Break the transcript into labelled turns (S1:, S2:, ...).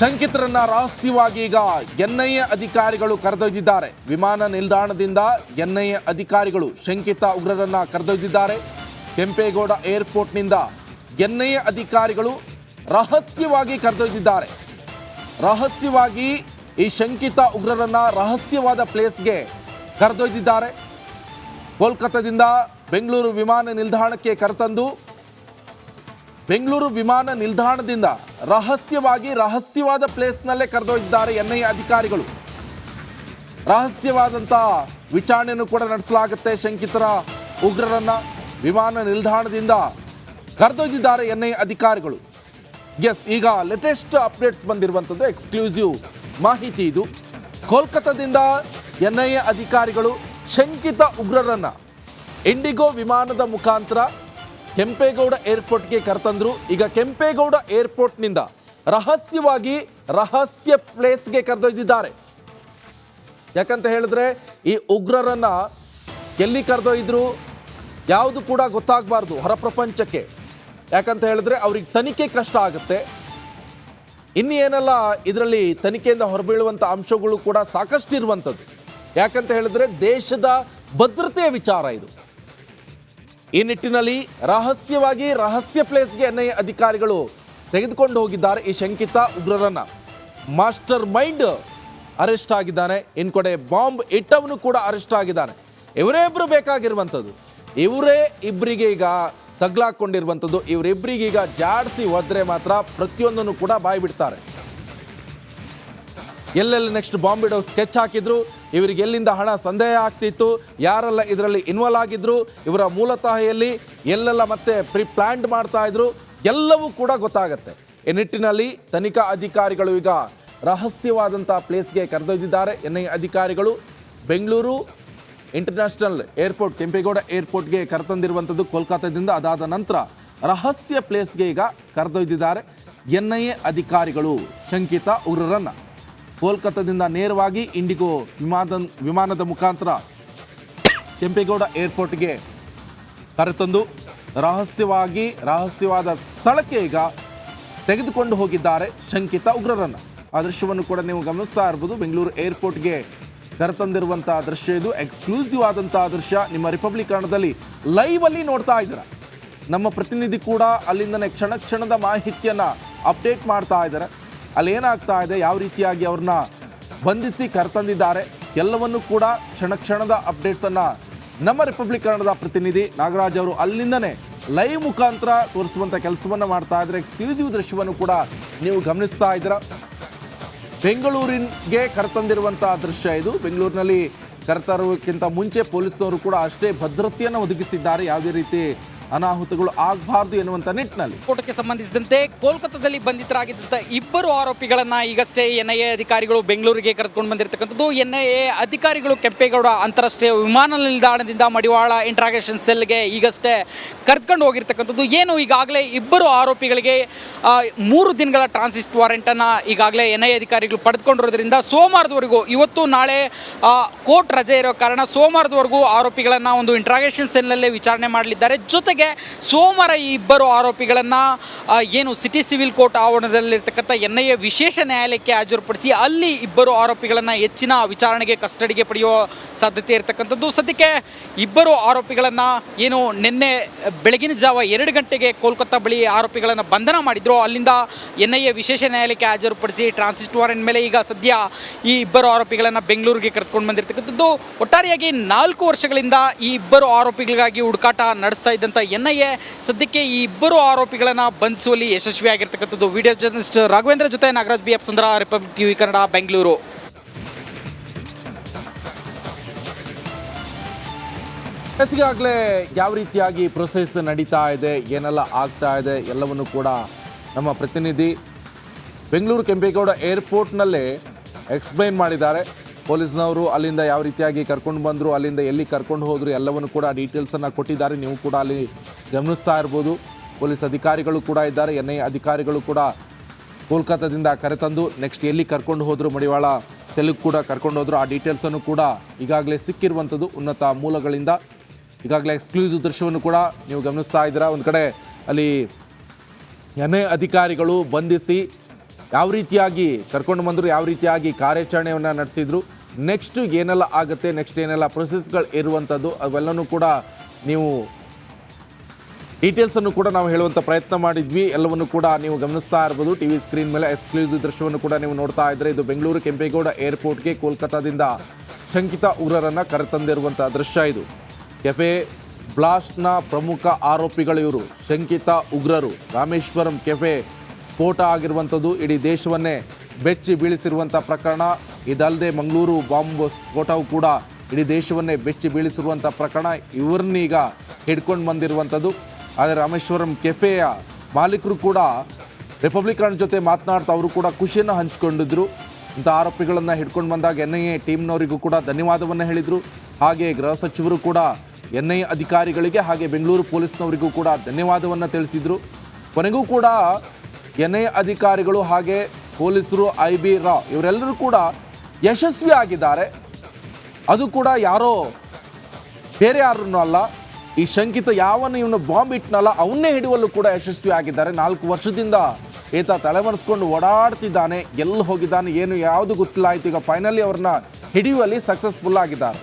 S1: ಶಂಕಿತರನ್ನ ರಹಸ್ಯವಾಗಿ ಈಗ ಎನ್ಐಎ ಅಧಿಕಾರಿಗಳು ಕರೆದೊಯ್ದಿದ್ದಾರೆ. ವಿಮಾನ ನಿಲ್ದಾಣದಿಂದ ಎನ್ಐಎ ಅಧಿಕಾರಿಗಳು ಶಂಕಿತ ಉಗ್ರರನ್ನ ಕರೆದೊಯ್ದಿದ್ದಾರೆ. ಕೆಂಪೇಗೌಡ ಏರ್ಪೋರ್ಟ್ನಿಂದ ಎನ್ಐಎ ಅಧಿಕಾರಿಗಳು ರಹಸ್ಯವಾಗಿ ಕರೆದೊಯ್ದಿದ್ದಾರೆ. ರಹಸ್ಯವಾಗಿ ಈ ಶಂಕಿತ ಉಗ್ರರನ್ನ ರಹಸ್ಯವಾದ ಪ್ಲೇಸ್ಗೆ ಕರೆದೊಯ್ದಿದ್ದಾರೆ. ಕೋಲ್ಕತ್ತಾದಿಂದ ಬೆಂಗಳೂರು ವಿಮಾನ ನಿಲ್ದಾಣಕ್ಕೆ ಕರೆತಂದು ಬೆಂಗಳೂರು ವಿಮಾನ ನಿಲ್ದಾಣದಿಂದ ರಹಸ್ಯವಾಗಿ ರಹಸ್ಯವಾದ ಪ್ಲೇಸ್ನಲ್ಲೇ ಕರೆದೊಯ್ದಿದ್ದಾರೆ ಎನ್ಐಎ ಅಧಿಕಾರಿಗಳು. ರಹಸ್ಯವಾದಂಥ ವಿಚಾರಣೆಯನ್ನು ಕೂಡ ನಡೆಸಲಾಗುತ್ತೆ. ಶಂಕಿತರ ಉಗ್ರರನ್ನ ವಿಮಾನ ನಿಲ್ದಾಣದಿಂದ ಕರೆದೊಯ್ದಿದ್ದಾರೆ ಎನ್ಐಎ ಅಧಿಕಾರಿಗಳು. ಎಸ್, ಈಗ ಲೇಟೆಸ್ಟ್ ಅಪ್ಡೇಟ್ಸ್ ಬಂದಿರುವಂಥದ್ದು ಎಕ್ಸ್ಕ್ಲೂಸಿವ್ ಮಾಹಿತಿ ಇದು. ಕೋಲ್ಕತ್ತಾದಿಂದ ಎನ್ಐಎ ಅಧಿಕಾರಿಗಳು ಶಂಕಿತ ಉಗ್ರರನ್ನ ಇಂಡಿಗೋ ವಿಮಾನದ ಮುಖಾಂತರ ಕೆಂಪೇಗೌಡ ಏರ್ಪೋರ್ಟ್ಗೆ ಕರೆತಂದ್ರು. ಈಗ ಕೆಂಪೇಗೌಡ ಏರ್ಪೋರ್ಟ್ನಿಂದ ರಹಸ್ಯವಾಗಿ ರಹಸ್ಯ ಪ್ಲೇಸ್ಗೆ ಕರೆದೊಯ್ದಿದ್ದಾರೆ. ಯಾಕಂತ ಹೇಳಿದ್ರೆ ಈ ಉಗ್ರರನ್ನ ಎಲ್ಲಿ ಕರೆದೊಯ್ದ್ರು ಯಾವುದು ಕೂಡ ಗೊತ್ತಾಗಬಾರ್ದು ಹೊರ ಪ್ರಪಂಚಕ್ಕೆ ಯಾಕಂತ ಹೇಳಿದ್ರೆ ಅವ್ರಿಗೆ ತನಿಖೆ ಕಷ್ಟ ಆಗುತ್ತೆ. ಇನ್ನು ಏನೆಲ್ಲ ಇದರಲ್ಲಿ ತನಿಖೆಯಿಂದ ಹೊರಬೀಳುವಂಥ ಅಂಶಗಳು ಕೂಡ ಸಾಕಷ್ಟು ಇರುವಂಥದ್ದು ಯಾಕಂತ ಹೇಳಿದ್ರೆ ದೇಶದ ಭದ್ರತೆಯ ವಿಚಾರ ಇದು. ಈ ನಿಟ್ಟಿನಲ್ಲಿ ರಹಸ್ಯವಾಗಿ ರಹಸ್ಯ ಪ್ಲೇಸ್ಗೆ ಎನ್ಐ ಅಧಿಕಾರಿಗಳು ತೆಗೆದುಕೊಂಡು ಹೋಗಿದ್ದಾರೆ ಈ ಶಂಕಿತ ಉಗ್ರರನ್ನ. ಮಾಸ್ಟರ್ ಮೈಂಡ್ ಅರೆಸ್ಟ್ ಆಗಿದ್ದಾನೆ. ಇನ್ ಕಡೆ ಬಾಂಬ್ ಇಟ್ಟವನು ಕೂಡ ಅರೆಸ್ಟ್ ಆಗಿದ್ದಾನೆ. ಇವರೇ ಇಬ್ಬರು ಬೇಕಾಗಿರುವಂಥದ್ದು. ಇವರೇ ಇಬ್ಬರಿಗೆ ಈಗ ತಗ್ಲಾಕೊಂಡಿರುವಂಥದ್ದು. ಇವರಿಬ್ಬರಿಗೀಗ ಜಾಡಿಸಿ ಹೋದ್ರೆ ಮಾತ್ರ ಪ್ರತಿಯೊಂದನ್ನು ಕೂಡ ಬಾಯಿ ಬಿಡ್ತಾರೆ ಎಲ್ಲೆಲ್ಲಿ ನೆಕ್ಸ್ಟ್ ಬಾಂಬ್ ಇಡೋ ಸ್ಕೆಚ್ ಹಾಕಿದ್ರು, ಇವರಿಗೆ ಎಲ್ಲಿಂದ ಹಣ ಸಂದೇಹ ಆಗ್ತಿತ್ತು, ಯಾರೆಲ್ಲ ಇದರಲ್ಲಿ ಇನ್ವಾಲ್ವ್ ಆಗಿದ್ರು, ಇವರ ಮೂಲತಃ ಎಲ್ಲಿ ಎಲ್ಲೆಲ್ಲ ಮತ್ತೆ ಪ್ರಿ ಪ್ಲ್ಯಾಂಡ್ ಮಾಡ್ತಾ ಇದ್ರು, ಎಲ್ಲವೂ ಕೂಡ ಗೊತ್ತಾಗತ್ತೆ. ಈ ನಿಟ್ಟಿನಲ್ಲಿ ತನಿಖಾ ಅಧಿಕಾರಿಗಳು ಈಗ ರಹಸ್ಯವಾದಂಥ ಪ್ಲೇಸ್ಗೆ ಕರೆದೊಯ್ದಿದ್ದಾರೆ. ಎನ್ ಐ ಅಧಿಕಾರಿಗಳು ಬೆಂಗಳೂರು ಇಂಟರ್ನ್ಯಾಷನಲ್ ಏರ್ಪೋರ್ಟ್ ಕೆಂಪೇಗೌಡ ಏರ್ಪೋರ್ಟ್ಗೆ ಕರೆತಂದಿರುವಂಥದ್ದು ಕೋಲ್ಕತ್ತಾದಿಂದ. ಅದಾದ ನಂತರ ರಹಸ್ಯ ಪ್ಲೇಸ್ಗೆ ಈಗ ಕರೆದೊಯ್ದಿದ್ದಾರೆ ಎನ್ ಐ ಎ ಅಧಿಕಾರಿಗಳು ಶಂಕಿತ ಉಗ್ರರನ್ನ. ಕೋಲ್ಕತ್ತಾದಿಂದ ನೇರವಾಗಿ ಇಂಡಿಗೋ ವಿಮಾನದ ವಿಮಾನದ ಮುಖಾಂತರ ಕೆಂಪೇಗೌಡ ಏರ್ಪೋರ್ಟ್ಗೆ ಕರೆತಂದು ರಹಸ್ಯವಾಗಿ, ರಹಸ್ಯವಾದ ಸ್ಥಳಕ್ಕೆ ಈಗ ತೆಗೆದುಕೊಂಡು ಹೋಗಿದ್ದಾರೆ ಶಂಕಿತ ಉಗ್ರರನ್ನು. ಆ ದೃಶ್ಯವನ್ನು ಕೂಡ ನೀವು ಗಮನಿಸ್ತಾ ಇರ್ಬೋದು. ಬೆಂಗಳೂರು ಏರ್ಪೋರ್ಟ್ಗೆ ಕರೆತಂದಿರುವಂತಹ ದೃಶ್ಯ ಇದು. ಎಕ್ಸ್ಕ್ಲೂಸಿವ್ ಆದಂತಹ ದೃಶ್ಯ. ನಿಮ್ಮ ರಿಪಬ್ಲಿಕ್ ಕನ್ನಡದಲ್ಲಿ ಲೈವ್ ಅಲ್ಲಿ ನೋಡ್ತಾ ಇದ್ದೀರಾ. ನಮ್ಮ ಪ್ರತಿನಿಧಿ ಕೂಡ ಅಲ್ಲಿಂದನೇ ಕ್ಷಣ ಕ್ಷಣದ ಮಾಹಿತಿಯನ್ನ ಅಪ್ಡೇಟ್ ಮಾಡ್ತಾ ಇದ್ದಾರೆ. ಅಲ್ಲಿ ಏನಾಗ್ತಾ ಇದೆ? ಯಾವ ರೀತಿಯಾಗಿ ಅವ್ರನ್ನ ಬಂಧಿಸಿ ಕರೆತಂದಿದ್ದಾರೆ? ಎಲ್ಲವನ್ನೂ ಕೂಡ ಕ್ಷಣ ಕ್ಷಣದ ಅಪ್ಡೇಟ್ಸ್ ಅನ್ನ ನಮ್ಮ ರಿಪಬ್ಲಿಕ್ ಕನ್ನಡದ ಪ್ರತಿನಿಧಿ ನಾಗರಾಜ್ ಅವರು ಅಲ್ಲಿಂದನೇ ಲೈವ್ ಮುಖಾಂತರ ತೋರಿಸುವಂತ ಕೆಲಸವನ್ನು ಮಾಡ್ತಾ ಇದ್ದಾರೆ. ಎಕ್ಸ್ಕ್ಲೂಸಿವ್ ದೃಶ್ಯವನ್ನು ಕೂಡ ನೀವು ಗಮನಿಸ್ತಾ ಇದ್ದೀರ? ಬೆಂಗಳೂರಿಗೆ ಕರೆತಂದಿರುವಂಥ ದೃಶ್ಯ ಇದು. ಬೆಂಗಳೂರಿನಲ್ಲಿ ಕರೆತರೋಕ್ಕಿಂತ ಮುಂಚೆ ಪೊಲೀಸ್ನವರು ಕೂಡ ಅಷ್ಟೇ ಭದ್ರತೆಯನ್ನು ಒದಗಿಸಿದ್ದಾರೆ. ಯಾವುದೇ ರೀತಿ ಅನಾಹುತಗಳು ಆಗಬಾರ್ದು ಎನ್ನುವಂಥ ನಿಟ್ಟಿನಲ್ಲಿ.
S2: ಸ್ಫೋಟಕ್ಕೆ ಸಂಬಂಧಿಸಿದಂತೆ ಕೋಲ್ಕತ್ತಾದಲ್ಲಿ ಬಂಧಿತರಾಗಿದ್ದಂಥ ಇಬ್ಬರು ಆರೋಪಿಗಳನ್ನ ಈಗಷ್ಟೇ ಎನ್ಐಎ ಅಧಿಕಾರಿಗಳು ಬೆಂಗಳೂರಿಗೆ ಕರೆದುಕೊಂಡು ಬಂದಿರತಕ್ಕಂಥದ್ದು. ಎನ್ಐಎ ಅಧಿಕಾರಿಗಳು ಕೆಂಪೇಗೌಡ ಅಂತಾರಾಷ್ಟ್ರೀಯ ವಿಮಾನ ನಿಲ್ದಾಣದಿಂದ ಮಡಿವಾಳ ಇಂಟ್ರಾಗೇಷನ್ ಸೆಲ್ಗೆ ಈಗಷ್ಟೇ ಕರೆದುಕೊಂಡು ಹೋಗಿರ್ತಕ್ಕಂಥದ್ದು. ಏನು ಈಗಾಗಲೇ ಇಬ್ಬರು ಆರೋಪಿಗಳಿಗೆ ಮೂರು ದಿನಗಳ ಟ್ರಾನ್ಸಿಸ್ಟ್ ವಾರೆಂಟನ್ನು ಈಗಾಗಲೇ ಎನ್ಐಎ ಅಧಿಕಾರಿಗಳು ಪಡೆದುಕೊಂಡಿರೋದ್ರಿಂದ ಸೋಮವಾರದವರೆಗೂ, ಇವತ್ತು ನಾಳೆ ಕೋರ್ಟ್ ರಜೆ ಇರೋ ಕಾರಣ ಸೋಮವಾರದವರೆಗೂ ಆರೋಪಿಗಳನ್ನು ಒಂದು ಇಂಟ್ರಾಗೇಷನ್ ಸೆಲ್ನಲ್ಲೇ ವಿಚಾರಣೆ ಮಾಡಲಿದ್ದಾರೆ. ಜೊತೆಗೆ ಸೋಮವಾರ ಈ ಇಬ್ಬರು ಆರೋಪಿಗಳನ್ನು ಏನು ಸಿಟಿ ಸಿವಿಲ್ ಕೋರ್ಟ್ ಆವರಣದಲ್ಲಿರ್ತಕ್ಕಂಥ ಎನ್ ಐ ಎ ವಿಶೇಷ ನ್ಯಾಯಾಲಯಕ್ಕೆ ಹಾಜರುಪಡಿಸಿ ಅಲ್ಲಿ ಇಬ್ಬರು ಆರೋಪಿಗಳನ್ನು ಹೆಚ್ಚಿನ ವಿಚಾರಣೆಗೆ, ಕಸ್ಟಡಿಗೆ ಪಡೆಯುವ ಸಾಧ್ಯತೆ ಇರತಕ್ಕಂಥದ್ದು. ಸದ್ಯಕ್ಕೆ ಇಬ್ಬರು ಆರೋಪಿಗಳನ್ನು ಏನು ನಿನ್ನೆ ಬೆಳಗಿನ ಜಾವ ಎರಡು ಗಂಟೆಗೆ ಕೋಲ್ಕತ್ತಾ ಬಳಿ ಆರೋಪಿಗಳನ್ನು ಬಂಧನ ಮಾಡಿದ್ರು. ಅಲ್ಲಿಂದ ಎನ್ ಐ ಎ ವಿಶೇಷ ನ್ಯಾಯಾಲಯಕ್ಕೆ ಹಾಜರುಪಡಿಸಿ ಟ್ರಾನ್ಸಿಸ್ಟ್ ವಾರೆಂಟ್ ಮೇಲೆ ಈಗ ಸದ್ಯ ಈ ಇಬ್ಬರು ಆರೋಪಿಗಳನ್ನು ಬೆಂಗಳೂರಿಗೆ ಕರೆದುಕೊಂಡು ಬಂದಿರತಕ್ಕಂಥದ್ದು. ಒಟ್ಟಾರೆಯಾಗಿ ನಾಲ್ಕು ವರ್ಷಗಳಿಂದ ಈ ಇಬ್ಬರು ಆರೋಪಿಗಳಿಗಾಗಿ ಹುಡುಕಾಟ ನಡೆಸ್ತಾ ಇದ್ದಂಥ ಎನ್ ಐ ಎ ಸದ್ಯಕ್ಕೆ ಈ ಇಬ್ಬರು ಆರೋಪಿಗಳನ್ನು ಬಂಧಿಸುವಲ್ಲಿ ಯಶಸ್ವಿಯಾಗಿರ್ತಕ್ಕಂಥದ್ದು ವಿಡಿಯೋ ಜರ್ನಲಿಸ್ಟ್ ರಾಘವೇಂದ್ರ ಜೊತೆ Nagaraj B F Republic TV Kannada, Bengaluru.
S1: ಈಗಾಗಲೇ ಯಾವ ರೀತಿಯಾಗಿ ಪ್ರೊಸೆಸ್ ನಡೀತಾ ಇದೆ, ಏನೆಲ್ಲ ಆಗ್ತಾ ಇದೆ, ಎಲ್ಲವನ್ನು ಕೂಡ ನಮ್ಮ ಪ್ರತಿನಿಧಿ ಬೆಂಗಳೂರು ಕೆಂಪೇಗೌಡ ಏರ್ಪೋರ್ಟ್ನಲ್ಲೇ ಎಕ್ಸ್ಪ್ಲೈನ್ ಮಾಡಿದ್ದಾರೆ. ಪೊಲೀಸ್ನವರು ಅಲ್ಲಿಂದ ಯಾವ ರೀತಿಯಾಗಿ ಕರ್ಕೊಂಡು ಬಂದರು, ಅಲ್ಲಿಂದ ಎಲ್ಲಿ ಕರ್ಕೊಂಡು ಹೋದರು, ಎಲ್ಲವನ್ನು ಕೂಡ ಡೀಟೇಲ್ಸನ್ನು ಕೊಟ್ಟಿದ್ದಾರೆ. ನೀವು ಕೂಡ ಅಲ್ಲಿ ಗಮನಿಸ್ತಾ ಇರ್ಬೋದು. ಪೊಲೀಸ್ ಅಧಿಕಾರಿಗಳು ಕೂಡ ಇದ್ದಾರೆ. ಎನ್ ಐ ಅಧಿಕಾರಿಗಳು ಕೂಡ ಕೋಲ್ಕತ್ತಾದಿಂದ ಕರೆತಂದು ನೆಕ್ಸ್ಟ್ ಎಲ್ಲಿ ಕರ್ಕೊಂಡು ಹೋದರು, ಮಡಿವಾಳ ಸೆಲ್ಗೆ ಕೂಡ ಕರ್ಕೊಂಡು ಹೋದರು. ಆ ಡೀಟೇಲ್ಸನ್ನು ಕೂಡ ಈಗಾಗಲೇ ಸಿಕ್ಕಿರುವಂಥದ್ದು ಉನ್ನತ ಮೂಲಗಳಿಂದ. ಈಗಾಗಲೇ ಎಕ್ಸ್ಕ್ಲೂಸಿವ್ ದೃಶ್ಯವನ್ನು ಕೂಡ ನೀವು ಗಮನಿಸ್ತಾ ಇದ್ದೀರಾ. ಒಂದು ಕಡೆ ಅಲ್ಲಿ ಎನ್ ಐ ಅಧಿಕಾರಿಗಳು ಬಂಧಿಸಿ ಯಾವ ರೀತಿಯಾಗಿ ಕರ್ಕೊಂಡು ಬಂದರು, ಯಾವ ರೀತಿಯಾಗಿ ಕಾರ್ಯಾಚರಣೆಯನ್ನು ನಡೆಸಿದ್ರು. ನೆಕ್ಸ್ಟ್ ಏನೆಲ್ಲ ಆಗುತ್ತೆ? ನೆಕ್ಸ್ಟ್ ಏನೆಲ್ಲ ಪ್ರೊಸೆಸ್ಗಳು ಇರುವಂಥದ್ದು ಅವೆಲ್ಲನೂ ಕೂಡ ನೀವು ಡೀಟೇಲ್ಸನ್ನು ಕೂಡ ನಾವು ಹೇಳುವಂಥ ಪ್ರಯತ್ನ ಮಾಡಿದ್ವಿ. ಎಲ್ಲವನ್ನು ಕೂಡ ನೀವು ಗಮನಿಸ್ತಾ ಇರ್ಬೋದು. ಟಿ ವಿ ಸ್ಕ್ರೀನ್ ಮೇಲೆ ಎಕ್ಸ್ಕ್ಲೂಸಿವ್ ದೃಶ್ಯವನ್ನು ಕೂಡ ನೀವು ನೋಡ್ತಾ ಇದ್ದರೆ ಇದು ಬೆಂಗಳೂರು ಕೆಂಪೇಗೌಡ ಏರ್ಪೋರ್ಟ್ಗೆ ಕೋಲ್ಕತ್ತಾದಿಂದ ಶಂಕಿತ ಉಗ್ರರನ್ನು ಕರೆತಂದಿರುವಂಥ ದೃಶ್ಯ ಇದು. ಕೆಫೆ ಬ್ಲಾಸ್ಟ್ನ ಪ್ರಮುಖ ಆರೋಪಿಗಳು ಇವರು. ಶಂಕಿತ ಉಗ್ರರು. ರಾಮೇಶ್ವರಂ ಕೆಫೆ ಸ್ಫೋಟ ಆಗಿರುವಂಥದ್ದು ಇಡೀ ದೇಶವನ್ನೇ ಬೆಚ್ಚಿ ಬೀಳಿಸಿರುವಂಥ ಪ್ರಕರಣ. ಇದಲ್ಲದೆ ಮಂಗಳೂರು ಬಾಂಬ್ ಸ್ಫೋಟವು ಕೂಡ ಇಡೀ ದೇಶವನ್ನೇ ಬೆಚ್ಚಿ ಬೀಳಿಸಿರುವಂಥ ಪ್ರಕರಣ ಇವ್ರನ್ನೀಗ ಹಿಡ್ಕೊಂಡು ಬಂದಿರುವಂಥದ್ದು. ಆದರೆ ರಾಮೇಶ್ವರಂ ಕೆಫೆಯ ಮಾಲೀಕರು ಕೂಡ ರಿಪಬ್ಲಿಕನ್ ಜೊತೆ ಮಾತನಾಡ್ತಾ ಅವರು ಕೂಡ ಖುಷಿಯನ್ನು ಹಂಚಿಕೊಂಡಿದ್ರು. ಇಂಥ ಆರೋಪಿಗಳನ್ನು ಹಿಡ್ಕೊಂಡು ಬಂದಾಗ ಎನ್ ಐ ಎ ಟೀಮ್ನವರಿಗೂ ಕೂಡ ಧನ್ಯವಾದವನ್ನು ಹೇಳಿದರು. ಹಾಗೆ ಗೃಹ ಸಚಿವರು ಕೂಡ ಎನ್ ಐ ಅಧಿಕಾರಿಗಳಿಗೆ ಹಾಗೆ ಬೆಂಗಳೂರು ಪೊಲೀಸ್ನವರಿಗೂ ಕೂಡ ಧನ್ಯವಾದವನ್ನು ತಿಳಿಸಿದರು. ಕೊನೆಗೂ ಕೂಡ ಎನ್ ಐ ಅಧಿಕಾರಿಗಳು ಹಾಗೆ ಪೊಲೀಸರು, ಐ ಬಿ, ರಾ ಇವರೆಲ್ಲರೂ ಕೂಡ ಯಶಸ್ವಿ ಆಗಿದ್ದಾರೆ. ಅದು ಕೂಡ ಯಾರೋ ಬೇರೆ ಯಾರನ್ನೂ ಅಲ್ಲ, ಈ ಶಂಕಿತ ಯಾವನ್ನು ಇವನು ಬಾಂಬ್ ಇಟ್ನಲ್ಲ ಅವನ್ನೇ ಹಿಡಿಯುವಲ್ಲೂ ಕೂಡ ಯಶಸ್ವಿ ಆಗಿದ್ದಾರೆ. ನಾಲ್ಕು ವರ್ಷದಿಂದ ಈತ ತಲೆಮರೆಸ್ಕೊಂಡು ಓಡಾಡ್ತಿದ್ದಾನೆ, ಎಲ್ಲಿ ಹೋಗಿದ್ದಾನೆ, ಏನು ಯಾವುದು ಗೊತ್ತಿಲ್ಲ. ಆಯಿತು, ಈಗ ಫೈನಲಿ ಅವ್ರನ್ನ ಹಿಡಿಯುವಲ್ಲಿ ಸಕ್ಸಸ್ಫುಲ್ ಆಗಿದ್ದಾರೆ.